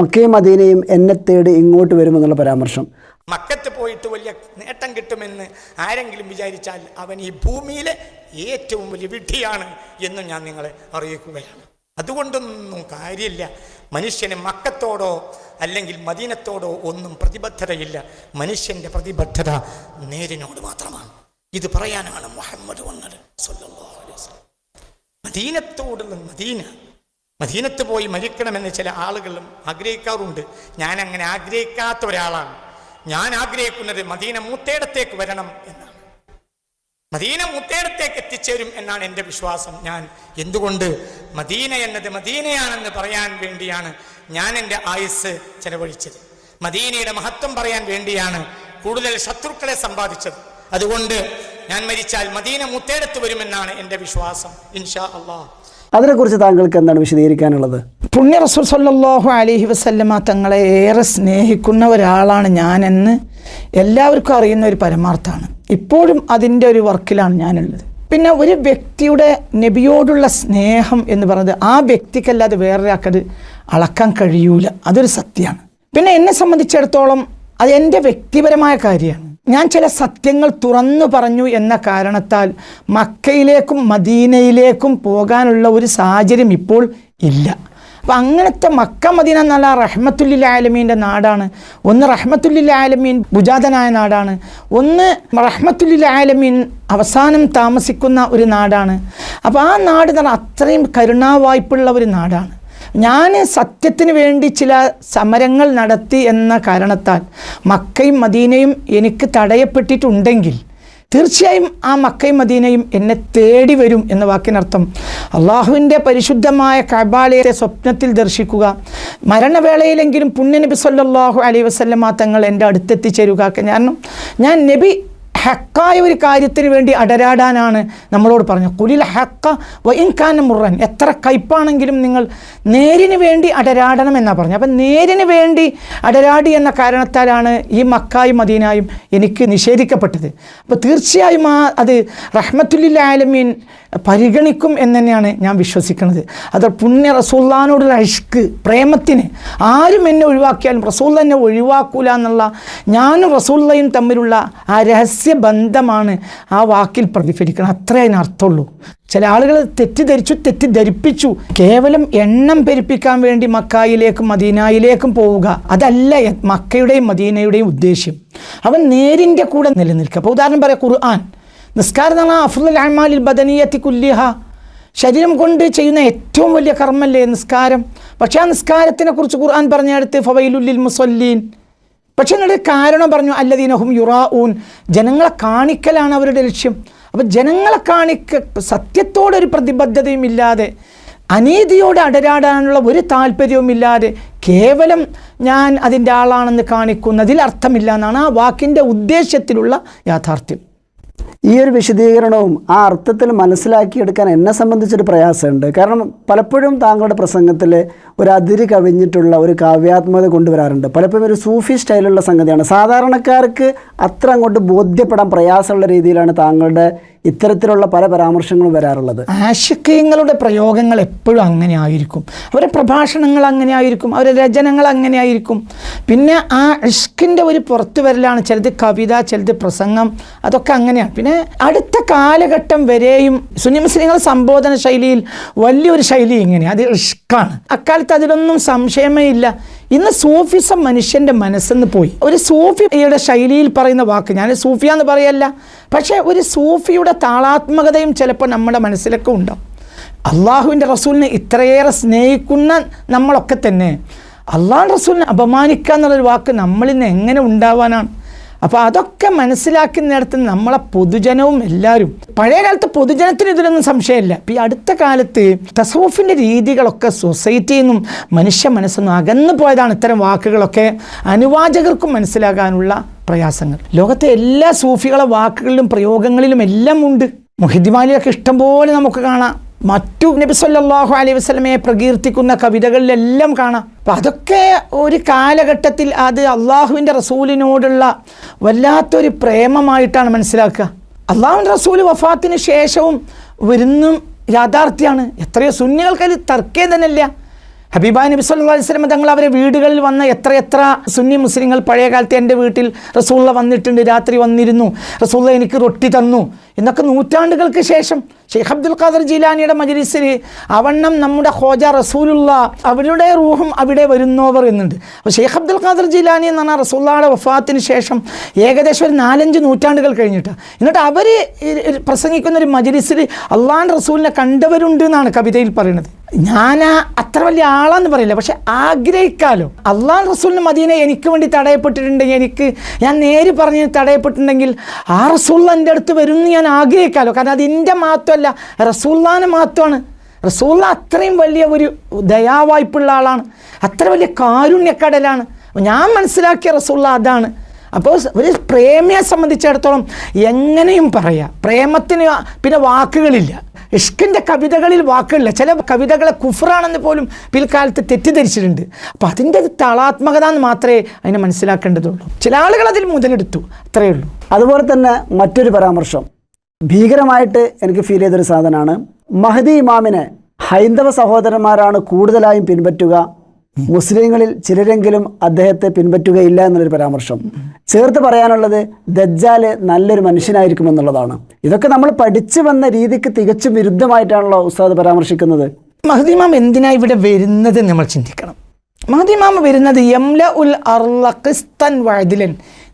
മക്കയും മദീനയും എന്നെ തേടി ഇങ്ങോട്ട് വരുമെന്നുള്ള പരാമർശം. മക്കത്ത് പോയിട്ട് വലിയ നേട്ടം കിട്ടുമെന്ന് ആരെങ്കിലും വിചാരിച്ചാൽ അവൻ ഈ ഭൂമിയിലെ ഏറ്റവും വലിയ വിഡ്ഢിയാണ് എന്ന് ഞാൻ നിങ്ങളെ അറിയിക്കുകയാണ്. അതുകൊണ്ടൊന്നും കാര്യമില്ല. മനുഷ്യന് മക്കത്തോടോ അല്ലെങ്കിൽ മദീനത്തോടോ ഒന്നും പ്രതിബദ്ധതയില്ല. മനുഷ്യന്റെ പ്രതിബദ്ധത നേരിനോട് മാത്രമാണ്. ഇത് പറയാനാണ് മുഹമ്മദ് വന്നത്. മദീനത്തോടുള്ള മദീന മദീനത്ത് പോയി മരിക്കണമെന്ന് ചില ആളുകളും ആഗ്രഹിക്കാറുണ്ട്. ഞാൻ അങ്ങനെ ആഗ്രഹിക്കാത്ത ഒരാളാണ്. ഞാൻ ആഗ്രഹിക്കുന്നത് മദീന മൂത്തേടത്തേക്ക് വരണം എന്നാണ്. മദീന മൂത്തേടത്തേക്ക് എത്തിച്ചേരും എന്നാണ് എന്റെ വിശ്വാസം. ഞാൻ എന്തുകൊണ്ട് മദീന എന്നത് മദീനയാണെന്ന് പറയാൻ വേണ്ടിയാണ് ഞാൻ എന്റെ ആയുസ് ചെലവഴിച്ചത്. മദീനയുടെ മഹത്വം പറയാൻ വേണ്ടിയാണ് കൂടുതൽ ശത്രുക്കളെ സമ്പാദിച്ചത്. അതുകൊണ്ട് ഞാൻ മരിച്ചാൽ മദീന മുത്തേടത്ത് വരുമെന്നാണ് എന്റെ വിശ്വാസം. ഇൻഷാ അള്ളാഹ്. അതിനെക്കുറിച്ച് താങ്കൾക്ക് എന്താണ് വിശദീകരിക്കാനുള്ളത്? പുണ്യ റസൂൽ സല്ലാഹു അലഹി വസല്ലമ തങ്ങളെ ഏറെ സ്നേഹിക്കുന്ന ഒരാളാണ് ഞാനെന്ന് എല്ലാവർക്കും അറിയുന്ന ഒരു പരമാർത്ഥമാണ്. ഇപ്പോഴും അതിന്റെ ഒരു വർക്കിലാണ് ഞാനുള്ളത്. പിന്നെ ഒരു വ്യക്തിയുടെ നബിയോടുള്ള സ്നേഹം എന്ന് പറയുന്നത് ആ വ്യക്തിക്കല്ലാതെ വേറൊരാൾക്കത് അളക്കാൻ കഴിയൂല. അതൊരു സത്യമാണ്. പിന്നെ എന്നെ സംബന്ധിച്ചിടത്തോളം അത് എന്റെ വ്യക്തിപരമായ കാര്യമാണ്. ഞാൻ ചില സത്യങ്ങൾ തുറന്നു പറഞ്ഞു എന്ന കാരണത്താൽ മക്കയിലേക്കും മദീനയിലേക്കും പോകാനുള്ള ഒരു സാഹചര്യം ഇപ്പോൾ ഇല്ല. അപ്പം അങ്ങനത്തെ മക്ക മദീന എന്നല്ല റഹ്മത്തുല്ലിൽ ആലമീന്റെ നാടാണ്. ഒന്ന് റഹ്മത്തുല്ലിൽ ആലമീൻ ഭുജാതനായ നാടാണ്. ഒന്ന് റഹ്മത്തുല്ലിൽ ആലമീൻ അവസാനം താമസിക്കുന്ന ഒരു നാടാണ്. അപ്പോൾ ആ നാട് അത്രയും കരുണാവായ്പുള്ള ഒരു നാടാണ്. ഞാൻ സത്യത്തിന് വേണ്ടി ചില സമരങ്ങൾ നടത്തി എന്ന കാരണത്താൽ മക്കയും മദീനയും എനിക്ക് തടയപ്പെട്ടിട്ടുണ്ടെങ്കിൽ തീർച്ചയായും ആ മക്കയും മദീനയും എന്നെ തേടി വരും എന്ന വാക്കിനർത്ഥം. അള്ളാഹുവിന്റെ പരിശുദ്ധമായ കബാലയത്തെ സ്വപ്നത്തിൽ ദർശിക്കുക മരണവേളയിലെങ്കിലും പുണ്യനബി സല്ലല്ലാഹു അലൈഹി വസല്ലമ തങ്ങൾ എന്റെ അടുത്തെത്തിച്ചേരുക. കാരണം ഞാൻ നബി ഹക്കായ ഒരു കാര്യത്തിന് വേണ്ടി അടരാടാനാണ് നമ്മളോട് പറഞ്ഞത്. കുലിൽ ഹക്ക വൈൻഖാന മുറൻ. എത്ര കയ്പാണെങ്കിലും നിങ്ങൾ നേരിന് വേണ്ടി അടരാടണം എന്നാണ് പറഞ്ഞത്. അപ്പം നേരിന് വേണ്ടി അടരാടി എന്ന കാരണത്താലാണ് ഈ മക്കായും മദീനായും എനിക്ക് നിഷേധിക്കപ്പെട്ടത്. അപ്പോൾ തീർച്ചയായും ആ അത് റഹ്മത്തുല്ലിൽ ആലമീൻ പരിഗണിക്കും എന്ന് തന്നെയാണ് ഞാൻ വിശ്വസിക്കുന്നത്. അത് പുണ്യ റസൂള്ളാനോടുള്ള ഇഷ്ക് പ്രേമത്തിന് ആരും എന്നെ ഒഴിവാക്കിയാലും റസൂള്ള എന്നെ ഒഴിവാക്കൂല എന്നുള്ള ഞാനും റസൂള്ളയും തമ്മിലുള്ള ആ രഹസ്യ ബന്ധമാണ് ആ വാക്കിൽ പ്രതിഫലിക്കണം. അത്രേ അതിനർത്ഥമുള്ളൂ ചില ആളുകൾ തെറ്റിദ്ധരിച്ചു തെറ്റിദ്ധരിപ്പിച്ചു. കേവലം എണ്ണം പെരുപ്പിക്കാൻ വേണ്ടി മക്കായിലേക്കും മദീനായിലേക്കും പോവുക അതല്ല മക്കയുടെയും മദീനയുടെയും ഉദ്ദേശ്യം. അവൻ നേരിന്റെ കൂടെ നിലനിൽക്കുക. അപ്പോൾ ഉദാഹരണം പറയാം ഖുർആൻ. നിസ്കാരം എന്ന് പറഞ്ഞാൽ അഫ്ലുൽ അമാലിൽ ബദനീയത്തി കുല്യഹ ശരീരം കൊണ്ട് ചെയ്യുന്ന ഏറ്റവും വലിയ കർമ്മല്ലേ നിസ്കാരം? പക്ഷേ ആ നിസ്കാരത്തിനെ കുറിച്ച് ഖുർആൻ പറഞ്ഞെടുത്ത് ഫവൈലുല്ലിൽ മുസല്ലീൻ. പക്ഷെ നിങ്ങളുടെ കാരണം പറഞ്ഞു അല്ലദീനഹും യുറാഊൻ. ജനങ്ങളെ കാണിക്കലാണ് അവരുടെ ലക്ഷ്യം. അപ്പം ജനങ്ങളെ കാണിക്ക സത്യത്തോടൊരു പ്രതിബദ്ധതയും ഇല്ലാതെ അനീതിയോട് അടരാടാനുള്ള ഒരു താല്പര്യവും ഇല്ലാതെ കേവലം ഞാൻ അതിന്റെ ആളാണെന്ന് കാണിക്കുന്നതിൽ അർത്ഥമില്ല എന്നാണ് ആ വാക്കിന്റെ ഉദ്ദേശ്യത്തിലുള്ള യാഥാർത്ഥ്യം. ഈ ഒരു വിശദീകരണവും ആ അർത്ഥത്തിൽ മനസ്സിലാക്കിയെടുക്കാൻ എന്നെ സംബന്ധിച്ചൊരു പ്രയാസമുണ്ട്. കാരണം പലപ്പോഴും താങ്കളുടെ പ്രസംഗത്തിൽ ഒരു അതിര് കവിഞ്ഞിട്ടുള്ള ഒരു കാവ്യാത്മകത കൊണ്ടുവരാറുണ്ട്. പലപ്പോഴും ഒരു സൂഫി സ്റ്റൈലുള്ള സംഗതിയാണ്. സാധാരണക്കാർക്ക് അത്ര അങ്ങോട്ട് ബോധ്യപ്പെടാൻ പ്രയാസമുള്ള രീതിയിലാണ് താങ്കളുടെ ഇത്തരത്തിലുള്ള പല പരാമർശങ്ങളും വരാറുള്ളത്. ആശിക്കയങ്ങളുടെ പ്രയോഗങ്ങൾ എപ്പോഴും അങ്ങനെ ആയിരിക്കും. അവരെ പ്രഭാഷണങ്ങൾ അങ്ങനെ ആയിരിക്കും. അവരെ രചനകൾ അങ്ങനെ ആയിരിക്കും. പിന്നെ ആ ഇഷ്കിന്റെ ഒരു പുറത്തു വരലാണ്. ചിലത് കവിത ചിലത് പ്രസംഗം അതൊക്കെ അങ്ങനെയാണ് പിന്നെ അടുത്ത കാലഘട്ടം വരെയും സുന്നി മുസ്ലിങ്ങൾ സംബോധന ശൈലിയിൽ വലിയൊരു ശൈലി ഇങ്ങനെയാണ് അത് ഇഷ്കാണ്. അക്കാലത്ത് അതിലൊന്നും സംശയമേ ഇല്ല. ഇന്ന് സൂഫിസം മനുഷ്യന്റെ മനസ്സെന്ന് പോയി. ഒരു സൂഫിയുടെ ശൈലിയിൽ പറയുന്ന വാക്ക് ഞാൻ സൂഫിയ എന്ന് പറയല്ല. പക്ഷേ ഒരു സൂഫിയുടെ താളാത്മകതയും ചിലപ്പോൾ നമ്മുടെ മനസ്സിലൊക്കെ ഉണ്ടാവും അള്ളാഹുവിന്റെ റസൂലിനെ ഇത്രയേറെ സ്നേഹിക്കുന്ന നമ്മളൊക്കെ തന്നെ. അള്ളാഹു റസൂലിനെ അപമാനിക്കുക എന്നുള്ളൊരു വാക്ക് നമ്മളിന്ന് എങ്ങനെ ഉണ്ടാവാനാണ്? അപ്പോൾ അതൊക്കെ മനസ്സിലാക്കുന്നിടത്ത് നമ്മളെ പൊതുജനവും എല്ലാവരും. പഴയ കാലത്ത് പൊതുജനത്തിന് ഇതിലൊന്നും സംശയമില്ല. ഈ അടുത്ത കാലത്ത് തസൂഫിന്റെ രീതികളൊക്കെ സൊസൈറ്റിയിൽ നിന്നും മനുഷ്യ മനസ്സൊന്നും അകന്നു പോയതാണ് ഇത്തരം വാക്കുകളൊക്കെ അനുവാചകർക്കും മനസ്സിലാകാനുള്ള പ്രയാസങ്ങൾ. ലോകത്തെ എല്ലാ സൂഫികളെ വാക്കുകളിലും പ്രയോഗങ്ങളിലും എല്ലാം ഉണ്ട്. മുഹിദിമാലിയൊക്കെ ഇഷ്ടംപോലെ നമുക്ക് കാണാം. മറ്റു നബി സല്ലല്ലാഹു അലൈഹി വസ്ലമയെ പ്രകീർത്തിക്കുന്ന കവിതകളിലെല്ലാം കാണാം. അപ്പം അതൊക്കെ ഒരു കാലഘട്ടത്തിൽ അത് അള്ളാഹുവിന്റെ റസൂലിനോടുള്ള വല്ലാത്തൊരു പ്രേമമായിട്ടാണ് മനസ്സിലാക്കുക. അള്ളാഹുവിന്റെ റസൂൽ വഫാത്തിന് ശേഷവും വരുന്നും യാഥാർത്ഥ്യമാണ് എത്രയോ സുന്നികൾക്ക് അതിൽ തർക്കേ തന്നെയല്ല. ഹബീബാ നബി സല്ലാ വസല്ലം തങ്ങൾ അവരെ വീടുകളിൽ വന്ന എത്ര എത്ര സുന്നി മുസ്ലിങ്ങൾ പഴയ കാലത്ത് എന്റെ വീട്ടിൽ റസൂള്ള വന്നിട്ടുണ്ട് രാത്രി വന്നിരുന്നു റസൂള്ള എനിക്ക് റൊട്ടി തന്നു എന്നൊക്കെ നൂറ്റാണ്ടുകൾക്ക് ശേഷം ഷെയ്ഖ് അബ്ദുൽ ഖാദർ ജീലാനിയുടെ മജലിസിൽ അവണ്ണം നമ്മുടെ ഹോജ റസൂലുള്ള അവരുടെ റൂഹും അവിടെ വരുന്നവർ എന്നുണ്ട്. അപ്പോൾ ഷെയ്ഖ് അബ്ദുൽ ഖാദർ ജീലാനി എന്ന് പറഞ്ഞാൽ റസൂള്ളയുടെ വഫാത്തിന് ശേഷം ഏകദേശം ഒരു നാലഞ്ച് നൂറ്റാണ്ടുകൾ കഴിഞ്ഞിട്ട്. എന്നിട്ട് അവർ പ്രസംഗിക്കുന്ന ഒരു മജലിസിൽ അള്ളാൻ റസൂലിനെ കണ്ടവരുണ്ട് എന്നാണ് കവിതയിൽ പറയുന്നത്. ഞാൻ അത്ര വലിയ ആളാന്ന് പറയില്ല പക്ഷെ ആഗ്രഹിക്കാലോ. അള്ളാൻ റസൂലിന് മദീനെ എനിക്ക് വേണ്ടി തടയപ്പെട്ടിട്ടുണ്ടെങ്കിൽ എനിക്ക് ഞാൻ നേര് പറഞ്ഞ് തടയപ്പെട്ടിട്ടുണ്ടെങ്കിൽ ആ റസൂൾ എന്റെ അടുത്ത് വരും ഞാൻ ആഗ്രഹിക്കാലോ. കാരണം അത് എന്റെ മാത്രമല്ല റസൂല്ലാനെ മാത്രമാണ്. റസൂള്ള അത്രയും വലിയ ഒരു ദയാവായ്പുള്ള ആളാണ്. അത്ര വലിയ കാരുണ്യക്കടലാണ്. ഞാൻ മനസ്സിലാക്കിയ റസൂള്ള അതാണ്. അപ്പോൾ ഒരു പ്രേമിയെ സംബന്ധിച്ചിടത്തോളം എങ്ങനെയും പറയാം. പ്രേമത്തിന് പിന്നെ വാക്കുകളില്ല. ഇഷ്കിന്റെ കവിതകളിൽ വാക്കുകളില്ല. ചില കവിതകളെ കുഫറാണെന്ന് പോലും പിൽക്കാലത്ത് തെറ്റിദ്ധരിച്ചിട്ടുണ്ട്. അപ്പോൾ അതിന്റെ ഒരു തളാത്മകത എന്ന് മാത്രമേ അതിനെ മനസ്സിലാക്കേണ്ടതുള്ളൂ. ചില ആളുകൾ അതിൽ മുതലെടുത്തു. അത്രയേ ഉള്ളൂ. അതുപോലെ തന്നെ മറ്റൊരു പരാമർശം. ഭീകരമായിട്ട് എനിക്ക് ഫീൽ ചെയ്തൊരു സാധനമാണ്. മഹദി ഇമാമിനെ ഹൈന്ദവ സഹോദരന്മാരാണ് കൂടുതലായും പിൻപറ്റുക. മുസ്ലിങ്ങളിൽ ചിലരെങ്കിലും അദ്ദേഹത്തെ പിൻപറ്റുകയില്ല എന്നുള്ളൊരു പരാമർശം. ചേർത്ത് പറയാനുള്ളത് ദജ്ജാൽ നല്ലൊരു മനുഷ്യനായിരിക്കും എന്നുള്ളതാണ്. ഇതൊക്കെ നമ്മൾ പഠിച്ചു വന്ന രീതിക്ക് തികച്ചും വിരുദ്ധമായിട്ടാണല്ലോ ഉസ്താദ് പരാമർശിക്കുന്നത്. മഹദിമാം എന്തിനാ ഇവിടെ വരുന്നത് നമ്മൾ ചിന്തിക്കണം. മഹദിമാം വരുന്നത്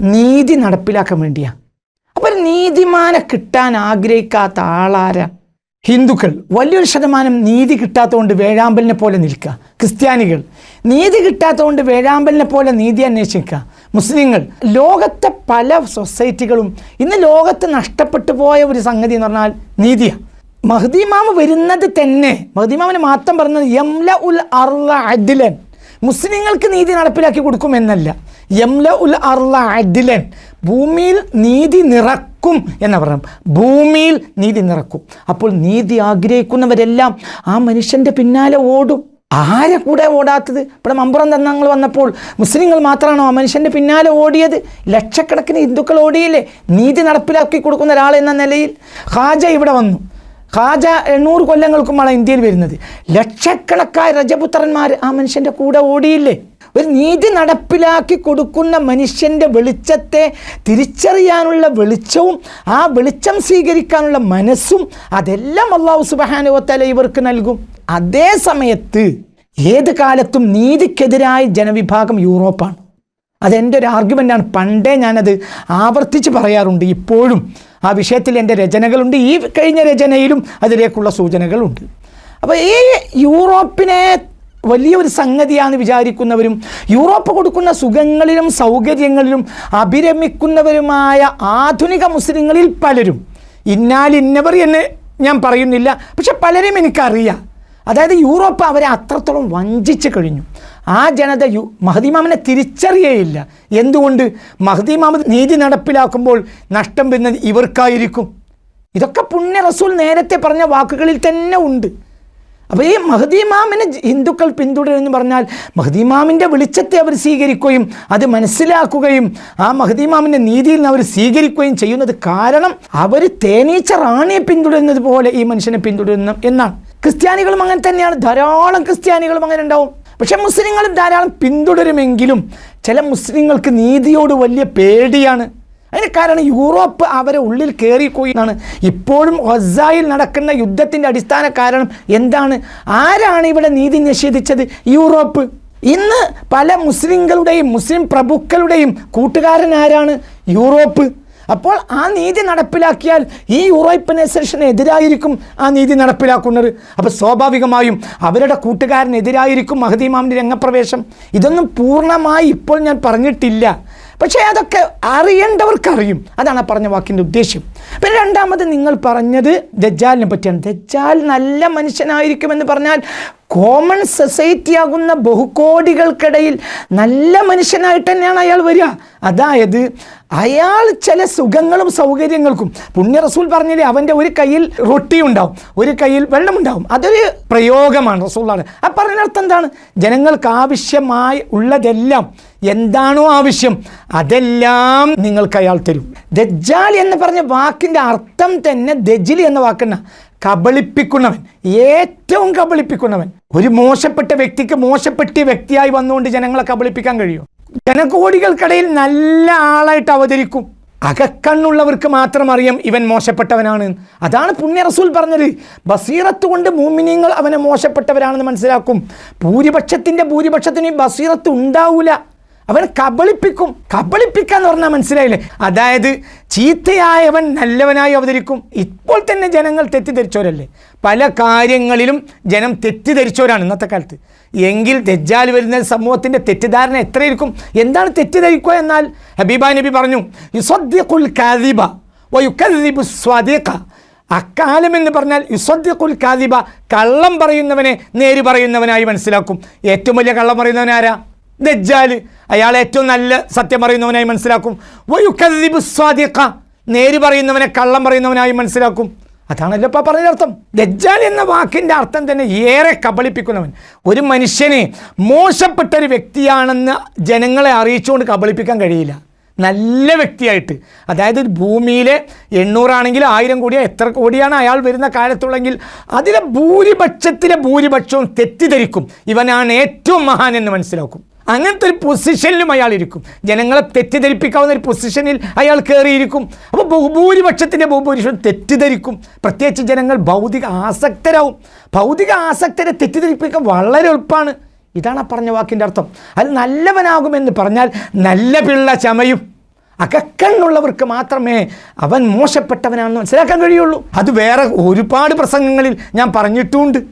നീതി നടപ്പിലാക്കാൻ വേണ്ടിയാണ് നീതിമാനെ കിട്ടാൻ ആഗ്രഹിക്കാത്ത ആളാര? ഹിന്ദുക്കൾ. വലിയൊരു ശതമാനം നീതി കിട്ടാത്തതുകൊണ്ട് വേഴാമ്പലിനെ പോലെ നിൽക്കുക. ക്രിസ്ത്യാനികൾ. നീതി കിട്ടാത്തതുകൊണ്ട് വേഴാമ്പലിനെ പോലെ നീതി അന്വേഷിക്കുക. മുസ്ലിങ്ങൾ. ലോകത്തെ പല സൊസൈറ്റികളും ഇന്ന് ലോകത്ത് നഷ്ടപ്പെട്ടു പോയ ഒരു സംഗതി എന്ന് പറഞ്ഞാൽ നീതിയാണ് മഹദീമാമ വരുന്നത് തന്നെ മഹദീമാമിന് മാത്രം പറഞ്ഞത് യംല ഉൽ അർല അദിലൻ. മുസ്ലിങ്ങൾക്ക് നീതി നടപ്പിലാക്കി കൊടുക്കുമെന്നല്ല യംല ഉൽ അർല അദിലൻ. ഭൂമിയിൽ നീതി നിറക്കും എന്ന് പറഞ്ഞു. ഭൂമിയിൽ നീതി നിറക്കും. അപ്പോൾ നീതി ആഗ്രഹിക്കുന്നവരെല്ലാം ആ മനുഷ്യന്റെ പിന്നാലെ ഓടും. ആരെ കൂടെ ഓടാത്തത്? ഇവിടെ മമ്പുറം തന്നങ്ങൾ വന്നപ്പോൾ മുസ്ലിങ്ങൾ മാത്രമാണോ ആ മനുഷ്യന്റെ പിന്നാലെ ഓടിയത്? ലക്ഷക്കണക്കിന് ഹിന്ദുക്കൾ ഓടിയില്ലേ? നീതി നടപ്പിലാക്കി കൊടുക്കുന്ന ഒരാൾ എന്ന നിലയിൽ ഖാജ ഇവിടെ വന്നു. ഖാജ എണ്ണൂറ് കൊല്ലങ്ങൾക്കുമാണ് ഇന്ത്യയിൽ വരുന്നത്. ലക്ഷക്കണക്കായ രജപുത്രന്മാർ ആ മനുഷ്യന്റെ കൂടെ ഓടിയില്ലേ? ഒരു നീതി നടപ്പിലാക്കി കൊടുക്കുന്ന മനുഷ്യന്റെ വെളിച്ചത്തെ തിരിച്ചറിയാനുള്ള വെളിച്ചവും ആ വെളിച്ചം സ്വീകരിക്കാനുള്ള മനസ്സും അതെല്ലാം അള്ളാഹു സുബാനുവത്തല ഇവർക്ക് നൽകും. അതേ സമയത്ത് ഏത് കാലത്തും നീതിക്കെതിരായ ജനവിഭാഗം യൂറോപ്പാണ്. അതെന്റെ ഒരു ആർഗ്യുമെന്റാണ്. പണ്ടേ ഞാനത് ആവർത്തിച്ച് പറയാറുണ്ട്. ഇപ്പോഴും ആ വിഷയത്തിൽ എന്റെ രചനകളുണ്ട്. ഈ കഴിഞ്ഞ രചനയിലും അതിലേക്കുള്ള സൂചനകളുണ്ട്. അപ്പോൾ ഈ യൂറോപ്പിനെ വലിയൊരു സംഗതിയാണ് വിചാരിക്കുന്നവരും യൂറോപ്പ് കൊടുക്കുന്ന സുഖങ്ങളിലും സൗകര്യങ്ങളിലും അഭിരമിക്കുന്നവരുമായ ആധുനിക മുസ്ലിങ്ങളിൽ പലരും. ഇന്നാൽ ഇന്നവർ എന്ന് ഞാൻ പറയുന്നില്ല പക്ഷെ പലരും എനിക്കറിയാം. അതായത് യൂറോപ്പ് അവരെ അത്രത്തോളം വഞ്ചിച്ച് കഴിഞ്ഞു. ആ ജനത യു മഹദിമാമിനെ തിരിച്ചറിയേയില്ല. എന്തുകൊണ്ട്? മഹദിമാമത് നീതി നടപ്പിലാക്കുമ്പോൾ നഷ്ടം വരുന്നത് ഇവർക്കായിരിക്കും. ഇതൊക്കെ പുണ്യ റസൂൽ നേരത്തെ പറഞ്ഞ വാക്കുകളിൽ തന്നെ ഉണ്ട്. അപ്പോൾ ഈ മഹദീമാമിനെ ഹിന്ദുക്കൾ പിന്തുടരുമെന്ന് പറഞ്ഞാൽ മഹദീമാമിന്റെ വെളിച്ചത്തെ അവർ സ്വീകരിക്കുകയും അത് മനസ്സിലാക്കുകയും ആ മഹദീമാമിന്റെ നീതിയിൽ അവർ സ്വീകരിക്കുകയും ചെയ്യുന്നത് കാരണം അവർ തേനീച്ച റാണിയെ പിന്തുടരുന്നത് പോലെ ഈ മനുഷ്യനെ പിന്തുടരുന്നു എന്നാണ്. ക്രിസ്ത്യാനികളും അങ്ങനെ തന്നെയാണ്. ധാരാളം ക്രിസ്ത്യാനികളും അങ്ങനെ ഉണ്ടാവും. പക്ഷെ മുസ്ലിങ്ങളും ധാരാളം പിന്തുടരുമെങ്കിലും ചില മുസ്ലിങ്ങൾക്ക് നീതിയോട് വലിയ പേടിയാണ്. അതിന് കാരണം യൂറോപ്പ് അവരെ ഉള്ളിൽ കയറിപ്പോയിന്നാണ് ഇപ്പോഴും ഒസായിൽ നടക്കുന്ന യുദ്ധത്തിന്റെ അടിസ്ഥാന കാരണം എന്താണ്? ആരാണ് ഇവിടെ നീതി നിഷേധിച്ചത്? യൂറോപ്പ്. ഇന്ന് പല മുസ്ലിങ്ങളുടെയും മുസ്ലിം പ്രഭുക്കളുടെയും കൂട്ടുകാരൻ ആരാണ്? യൂറോപ്പ്. അപ്പോൾ ആ നീതി നടപ്പിലാക്കിയാൽ ഈ യൂറോപ്പനൈസേഷന് എതിരായിരിക്കും ആ നീതി നടപ്പിലാക്കുന്നത്. അപ്പോൾ സ്വാഭാവികമായും അവരുടെ കൂട്ടുകാരനെതിരായിരിക്കും മഹദീമാമിന്റെ രംഗപ്രവേശം. ഇതൊന്നും പൂർണമായി ഇപ്പോൾ ഞാൻ പറഞ്ഞിട്ടില്ല. പക്ഷേ അതൊക്കെ അറിയേണ്ടവർക്കറിയും. അതാണ് ആ പറഞ്ഞ വാക്കിന്റെ ഉദ്ദേശ്യം. പിന്നെ രണ്ടാമത് നിങ്ങൾ പറഞ്ഞത് ദജാലിനെ പറ്റിയാണ്. ദജാൽ നല്ല മനുഷ്യനായിരിക്കുമെന്ന് പറഞ്ഞാൽ കോമൺ സൊസൈറ്റി ആകുന്ന ബഹുകോടികൾക്കിടയിൽ നല്ല മനുഷ്യനായിട്ട് തന്നെയാണ് അയാൾ വരിക. അതായത് അയാൾ ചില സുഖങ്ങളും സൗകര്യങ്ങൾക്കും പുണ്യ റസൂൽ പറഞ്ഞില്ലേ അവന്റെ ഒരു കയ്യിൽ റൊട്ടി ഉണ്ടാവും ഒരു കയ്യിൽ വെള്ളമുണ്ടാവും അതൊരു പ്രയോഗമാണ് റസൂളാണ് ആ പറഞ്ഞർത്ഥം എന്താണ്? ജനങ്ങൾക്ക് ആവശ്യമായി ഉള്ളതെല്ലാം എന്താണോ ആവശ്യം അതെല്ലാം നിങ്ങൾക്ക് അയാൾ തരും. ദജ്ജാൽ എന്ന് പറഞ്ഞ വാക്കിന്റെ അർത്ഥം തന്നെ ദജിലി എന്ന വാക്കെന്ന. കബളിപ്പിക്കുന്നവൻ ഏറ്റവും കബളിപ്പിക്കുന്നവൻ. ഒരു മോശപ്പെട്ട വ്യക്തിക്ക് മോശപ്പെട്ട വ്യക്തിയായി വന്നുകൊണ്ട് ജനങ്ങളെ കബളിപ്പിക്കാൻ കഴിയും? ജനകോടികൾക്കിടയിൽ നല്ല ആളായിട്ട് അവതരിക്കും. അകക്കണ്ണുള്ളവർക്ക് മാത്രം അറിയാം ഇവൻ മോശപ്പെട്ടവനാണ്. അതാണ് പുണ്യ റസൂൽ പറഞ്ഞത്. ബസീറത്ത് കൊണ്ട് മൂമിനിങ്ങൾ അവനെ മോശപ്പെട്ടവരാണെന്ന് മനസ്സിലാക്കും. ഭൂരിപക്ഷത്തിന്റെ ഭൂരിപക്ഷത്തിന് ബസീറത്ത് ഉണ്ടാവൂല. അവൻ കബളിപ്പിക്കും. കബളിപ്പിക്കാന്ന് പറഞ്ഞാൽ മനസ്സിലായില്ലേ? അതായത് ചീത്തയായവൻ നല്ലവനായി അവതരിക്കും. ഇപ്പോൾ തന്നെ ജനങ്ങൾ തെറ്റിദ്ധരിച്ചവരല്ലേ? പല കാര്യങ്ങളിലും ജനം തെറ്റിദ്ധരിച്ചവരാണ് ഇന്നത്തെ കാലത്ത്. എങ്കിൽ ദജ്ജാൽ വരുന്ന സമൂഹത്തിന്റെ തെറ്റിദ്ധാരണ എത്രയിരിക്കും? എന്താണ് തെറ്റിദ്ധരിക്കുക എന്നാൽ? ഹബീബ നബി പറഞ്ഞു യുസദ്ദിഖുൽ കാദിബ വയുക്കദ്ദിബു സ്വാദിഖ. അക്കാലം എന്ന് പറഞ്ഞാൽ യുസദ്ദിഖുൽ കാദിബ കള്ളം പറയുന്നവനെ നേര് പറയുന്നവനായി മനസ്സിലാക്കും. ഏറ്റവും വലിയ കള്ളം പറയുന്നവനാരാ ദജ്ജാൽ. അയാൾ ഏറ്റവും നല്ല സത്യം പറയുന്നവനായി മനസ്സിലാക്കും. വയുക്കദ്ദിബു സ്വാദിക്ക നേര് പറയുന്നവനെ കള്ളം പറയുന്നവനായി മനസ്സിലാക്കും. അതാണല്ലോ ഇപ്പം പറഞ്ഞ അർത്ഥം. ദജ്ജാൽ എന്ന വാക്കിന്റെ അർത്ഥം തന്നെ ഏറെ കബളിപ്പിക്കുന്നവൻ. ഒരു മനുഷ്യനെ മോശപ്പെട്ട ഒരു വ്യക്തിയാണെന്ന് ജനങ്ങളെ അറിയിച്ചുകൊണ്ട് കബളിപ്പിക്കാൻ കഴിയില്ല. നല്ല വ്യക്തിയായിട്ട്. അതായത് ഭൂമിയിലെ എണ്ണൂറാണെങ്കിൽ ആയിരം കോടിയോ എത്ര കോടിയാണ് അയാൾ വരുന്ന കാലത്തുള്ളെങ്കിൽ അതിലെ ഭൂരിപക്ഷത്തിലെ ഭൂരിപക്ഷവും തെറ്റിദ്ധരിക്കും. ഇവനാണ് ഏറ്റവും മഹാൻ എന്ന് മനസ്സിലാക്കും. അങ്ങനത്തെ ഒരു പൊസിഷനിലും അയാൾ ഇരിക്കും ജനങ്ങളെ തെറ്റിദ്ധരിപ്പിക്കാവുന്ന ഒരു പൊസിഷനിൽ അയാൾ കയറിയിരിക്കും അപ്പോൾ ബഹുഭൂരിപക്ഷത്തിന്റെ ബഹുഭൂരിപക്ഷം തെറ്റിദ്ധരിക്കും. പ്രത്യേകിച്ച് ജനങ്ങൾ ഭൗതിക ആസക്തരാവും. ഭൗതിക ആസക്തരെ തെറ്റിദ്ധരിപ്പിക്കാൻ വളരെ എളുപ്പമാണ്. ഇതാണ് ആ പറഞ്ഞ വാക്കിന്റെ അർത്ഥം. അത് നല്ലവനാകുമെന്ന് പറഞ്ഞാൽ നല്ല പിള്ള ചമയും. അകക്കണ്ണുള്ളവർക്ക് മാത്രമേ അവൻ മോശപ്പെട്ടവനാണെന്ന് മനസ്സിലാക്കാൻ കഴിയുള്ളൂ. അത് വേറെ ഒരുപാട് പ്രസംഗങ്ങളിൽ ഞാൻ പറഞ്ഞിട്ടുമുണ്ട്